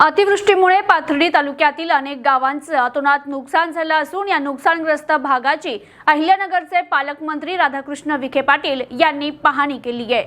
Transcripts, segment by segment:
अतिवृष्टीमुळे पाथर्डी तालुक्यातील अनेक गावांचं अतोनात नुकसान झालं असून या नुकसानग्रस्त भागाची अहिल्यानगरचे पालकमंत्री राधाकृष्ण विखे पाटील यांनी पाहणी केली आहे.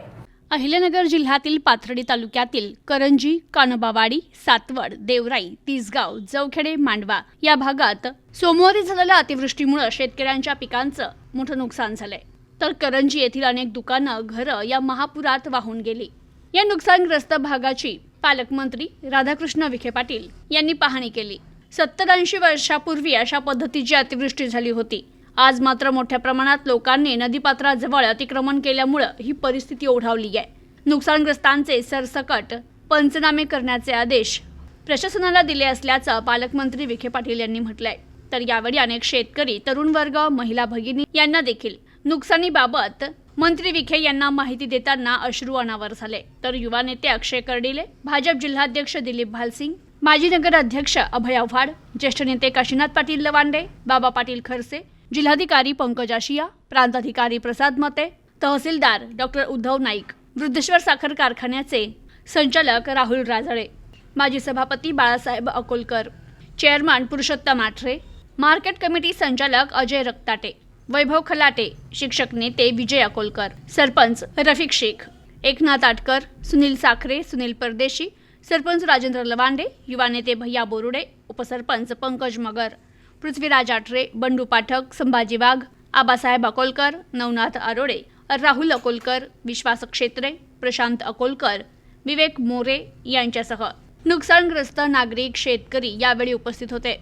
अहिल्यानगर जिल्ह्यातील पाथर्डी तालुक्यातील करंजी कानबावाडी सातवड देवराई तिसगाव जवखेडे मांडवा या भागात सोमवारी झालेल्या अतिवृष्टीमुळे शेतकऱ्यांच्या पिकांचं मोठं नुकसान झालंय. तर करंजी येथील अनेक दुकानं घरं या महापुरात वाहून गेली. या नुकसानग्रस्त भागाची पालकमंत्री राधाकृष्ण विखे पाटील यांनी पाहणी केली. सत्तर ऐंशी वर्षापूर्वी अशा पद्धतीची अतिवृष्टी झाली होती. आज मात्र मोठ्या प्रमाणात लोकांनी नदीपात्राजवळ अतिक्रमण केल्यामुळं ही परिस्थिती ओढावली आहे. नुकसानग्रस्तांचे सरसकट पंचनामे करण्याचे आदेश प्रशासनाला दिले असल्याचं पालकमंत्री विखे पाटील यांनी म्हटलंय. तर यावेळी अनेक शेतकरी तरुण वर्ग महिला भगिनी यांना देखील नुकसानीबाबत मंत्री विखे यांना माहिती देताना अश्रू अनावर झाले. तर युवा नेते अक्षय कर्डिले भाजप जिल्हाध्यक्ष दिलीप भालसिंग माजी नगराध्यक्ष अभय आव्हाड ज्येष्ठ नेते काशीनाथ पाटील लवांडे बाबा पाटील खरसे जिल्हाधिकारी पंकज आशिया प्रांताधिकारी प्रसाद मते तहसीलदार डॉक्टर उद्धव नाईक वृद्धेश्वर साखर कारखान्याचे संचालक राहुल राजळे माजी सभापती Balasaheb Akolkar chairman Purushottam Athare market committee संचालक अजय रक्ताटे वैभव खलाटे शिक्षक नेते विजय अकोलकर सरपंच रफिक शेख एकनाथ आटकर सुनील साखरे सुनील परदेशी सरपंच राजेंद्र लवांडे युवा नेते भैया बोरुडे उपसरपंच पंकज मगर पृथ्वीराज आठरे बंडू पाठक संभाजी वाघ आबासाहेब अकोलकर नवनाथ आरोडे राहुल अकोलकर विश्वास क्षेत्रे प्रशांत अकोलकर विवेक मोरे यांच्यासह नुकसानग्रस्त नागरिक शेतकरी यावेळी उपस्थित होते.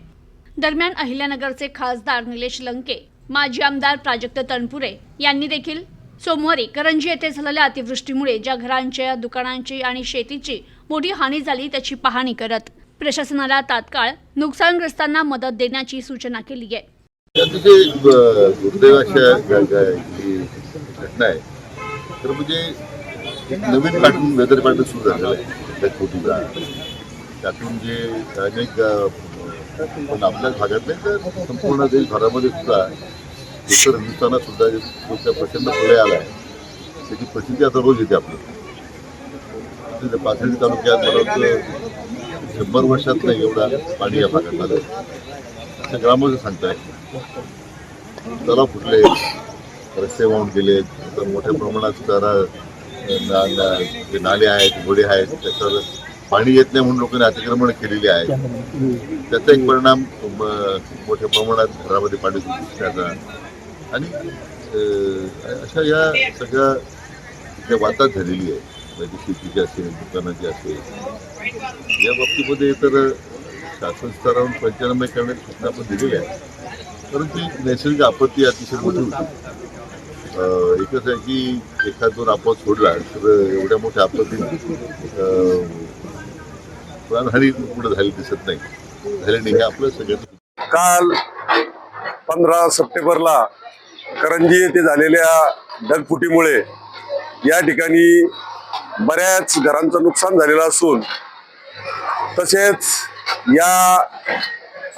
दरम्यान अहिल्यानगरचे खासदार निलेश लंके माजी आमदार प्राजक्त तनपुरे यांनी देखील सोमवारी करंजी येथे झालेल्या अतिवृष्टीमुळे ज्या घरांच्या दुकानांची आणि शेतीची मोठी हानी झाली त्याची पाहणी करत प्रशासनाला तात्काळ नुकसानग्रस्तांना मदत देण्याची सूचना केली आहे. अतिशय घटना आहे तर म्हणजे एक नवीन पॅटर्न वेदर पॅटर्न सुरू झालेला आहे त्यातून जे अनेक पण आपल्या भागात नाही तर संपूर्ण देशभरामध्ये सुद्धा उत्तर हिंदुस्थानात सुद्धा जो त्या प्रचंड प्रलय आला आहे त्याची प्रसिद्धी आता रोज येते आपलं पाथर्डी तालुक्यात मला शंभर वर्षात नाही एवढा पाणी या भागात आलं असं ग्रामस्थ सांगताय तलाव फुटले रस्ते वाहून गेले तर मोठ्या प्रमाणात ना- जे नाले आहेत घोडे आहेत त्याच्यावर पाणी येत नाही म्हणून लोकांनी अतिक्रमण केलेली आहे. त्याचा एक परिणाम मोठ्या प्रमाणात घरामध्ये पाणी घुसण्याचा आणि अशा या सगळ्या ज्या वातात झालेली आहे म्हणजे शेतीची असेल दुकानाची असेल या बाबतीमध्ये तर शासन स्तरावरून पंचनामे करण्याची सूचना आपण दिलेली आहे. परंतु ती नैसर्गिक आपत्ती अतिशय मोठी होती. एकच आहे की एखाद दोन आपण सोडला तर एवढ्या मोठ्या आपत्ती प्राणहानी पुढे झाली दिसत नाही. झाली हे आपलं सगळ्यात काल पंधरा सप्टेंबरला करंजी येथे झालेल्या ढगफुटीमुळे या ठिकाणी बऱ्याच घरांचं नुकसान झालेलं असून तसेच या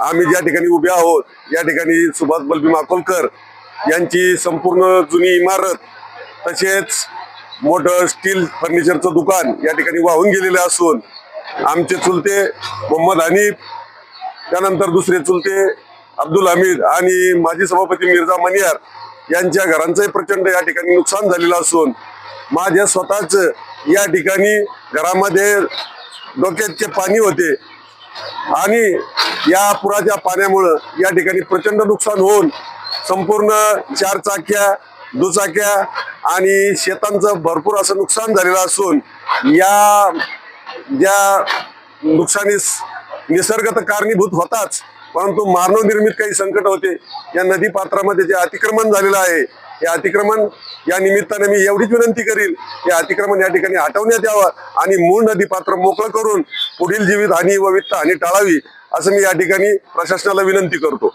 आम्ही ज्या ठिकाणी उभे आहोत या ठिकाणी सुभाष बलबी माकोलकर यांची संपूर्ण जुनी इमारत तसेच मोठं स्टील फर्निचरचं दुकान या ठिकाणी वाहून गेलेलं असून आमचे चुलते मोहम्मद हनीफ त्यानंतर दुसरे चुलते अब्दुल हमीद आणि माजी सभापती मिर्झा मनियार यांच्या घरांचंही प्रचंड या ठिकाणी नुकसान झालेलं असून माझ्या स्वतःच या ठिकाणी घरामध्ये डोक्याचे पाणी होते आणि या पुराच्या पाण्यामुळं या ठिकाणी प्रचंड नुकसान होऊन संपूर्ण चार चाक्या दुचाक्या आणि शेतांचं भरपूर असं नुकसान झालेलं असून या ज्या नुकसानीस निसर्ग तर कारणीभूत होताच परंतु मानवनिर्मित काही संकट होते. या नदी पात्रामध्ये जे अतिक्रमण झालेलं आहे हे अतिक्रमण या निमित्ताने मी एवढीच विनंती करील हे अतिक्रमण या ठिकाणी हटवण्यात यावं आणि मूळ नदी पात्र मोकळं करून पुढील जीवित हानी व वित्त हानी टाळावी असं मी या ठिकाणी प्रशासनाला विनंती करतो.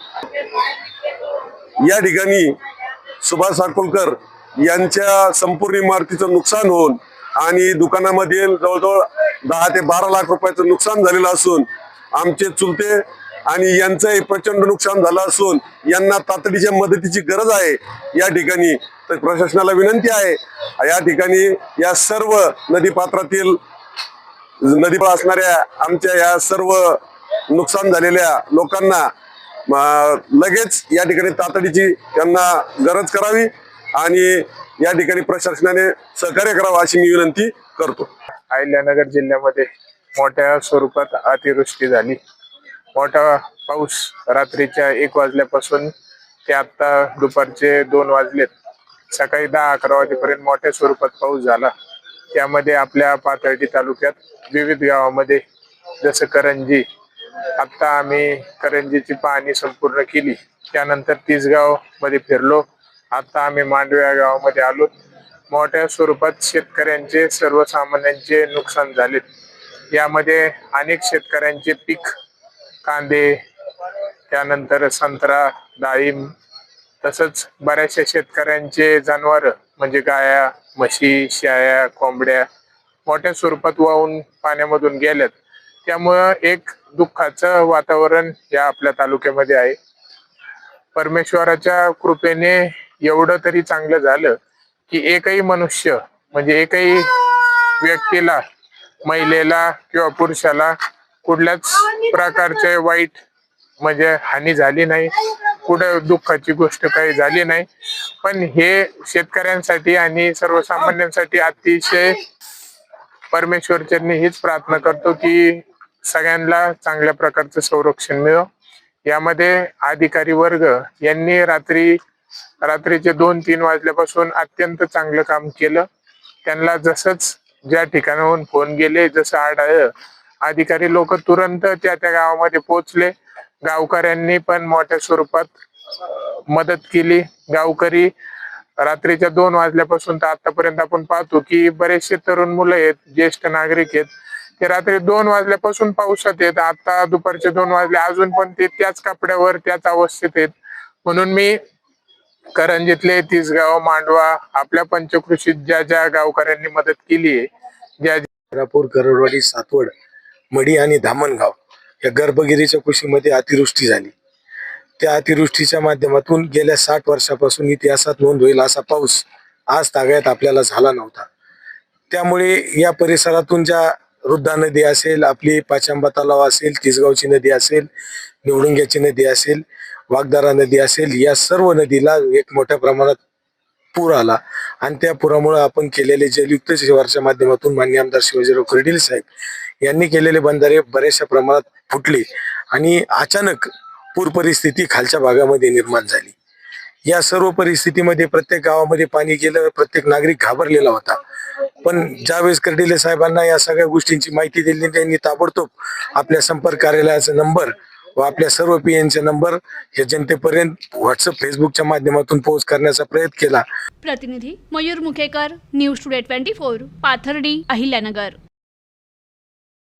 या ठिकाणी सुभाष साकोलकर यांच्या संपूर्ण इमारतीचं नुकसान होऊन आणि दुकानामध्ये जवळजवळ दहा ते बारा लाख रुपयाचं नुकसान झालेलं असून आमचे चुलते आणि यांचंही प्रचंड नुकसान झालं असून यांना तातडीच्या मदतीची गरज आहे या ठिकाणी. तर प्रशासनाला विनंती आहे या ठिकाणी या सर्व नदीपात्रातील नदीवर असणाऱ्या आमच्या या सर्व नुकसान झालेल्या लोकांना लगेच या ठिकाणी तातडीची त्यांना गरज करावी आणि या ठिकाणी प्रशासनाने सहकार्य करावं अशी मी विनंती करतो. अहिल्यानगर जिल्ह्यामध्ये मोठ्या स्वरूपात अतिवृष्टी झाली. मोठा पाऊस रात्रीच्या एक वाजल्यापासून ते आता दुपारचे दोन वाजलेत. सकाळी दहा अकरा वाजेपर्यंत मोठ्या स्वरूपात पाऊस झाला. त्यामध्ये आपल्या पाथर्डी तालुक्यात विविध गावामध्ये जसं करंजी आत्ता आम्ही करंजीची पाहणी संपूर्ण केली. त्यानंतर तीसगावमध्ये फिरलो. आता आम्ही मांडव्या गावामध्ये आलो. मोठ्या स्वरूपात शेतकऱ्यांचे सर्वसामान्यांचे नुकसान झाले. यामध्ये अनेक शेतकऱ्यांचे पीक कांदे त्यानंतर संत्रा डाळिंब तसंच बऱ्याचशा शेतकऱ्यांचे जनावर म्हणजे गाया म्हशी शेळ्या कोंबड्या मोठ्या स्वरूपात वाहून पाण्यामधून गेल्यात. त्यामुळं एक दुःखाचं वातावरण या आपल्या तालुक्यामध्ये आहे. परमेश्वराच्या कृपेने एवढं तरी चांगलं झालं की एकही मनुष्य म्हणजे एकही व्यक्तीला महिलेला किंवा पुरुषाला कुठल्याच प्रकारचे वाईट म्हणजे हानी झाली नाही कुठं दुःखाची गोष्ट काही झाली नाही. पण हे शेतकऱ्यांसाठी आणि सर्वसामान्यांसाठी अतिशय परमेश्वरचरणी हीच प्रार्थना करतो की सगळ्यांना चांगल्या प्रकारचं संरक्षण मिळो. यामध्ये अधिकारी वर्ग यांनी रात्री रात्रीचे दोन तीन वाजल्यापासून अत्यंत चांगलं काम केलं. त्यांना जसंच ज्या ठिकाणाहून फोन गेले जसं आढळलं अधिकारी लोक तुरंत त्या त्या गावामध्ये पोहोचले. गावकऱ्यांनी पण मोठ्या स्वरूपात मदत केली. गावकरी रात्रीच्या दोन वाजल्यापासून तर आतापर्यंत आपण पाहतो की बरेचसे तरुण मुलं आहेत ज्येष्ठ नागरिक आहेत. ते रात्री दोन वाजल्यापासून पावसात येत आता दुपारचे दोन वाजले अजून पण ते त्याच कपड्यावर त्याच अवस्थेत आहेत. म्हणून मी करंजीतले तिसगाव मांडवा आपल्या पंचकृषीत ज्या ज्या गावकऱ्यांनी मदत केली आहे ज्या रापूर करडवाडी सातवड मडी आणि धामणगाव या गर्भगिरीच्या कुशीमध्ये अतिवृष्टी झाली. त्या अतिवृष्टीच्या माध्यमातून गेल्या साठ वर्षापासून इतिहासात नोंद होईल असा पाऊस आज तागायत आपल्याला झाला नव्हता. त्यामुळे या परिसरातून ज्या रुद्धा नदी असेल आपली पाचांबा तलाव असेल तिसगावची नदी असेल निवडुंग्याची नदी असेल वागदारा नदी असेल या सर्व नदीला एक मोठ्या प्रमाणात पूर आला. आणि त्या पुरामुळे आपण केलेले जलयुक्त शिवारच्या माध्यमातून मान्य आमदार शिवाजीराव कर्डील साहेब यांनी केलेले बंधारे बऱ्याचशा प्रमाणात फुटले आणि अचानक पूर परिस्थिती खालच्या भागामध्ये निर्माण झाली. या सर्व परिस्थितीमध्ये प्रत्येक गावामध्ये पाणी गेलं प्रत्येक नागरिक घाबरलेला होता. पण ज्यावेळेस कर्डिले साहेबांना या सगळ्या गोष्टींची माहिती दिली त्यांनी ताबडतोब आपल्या संपर्क कार्यालयाचा नंबर व आपल्या सर्व पी एनचे नंबर हे जनतेपर्यंत व्हॉट्सअप फेसबुकच्या माध्यमातून पोहोच करण्याचा प्रयत्न केला. प्रतिनिधी Mayur Mukhekar news today twenty four Pathardi Ahilyanagar.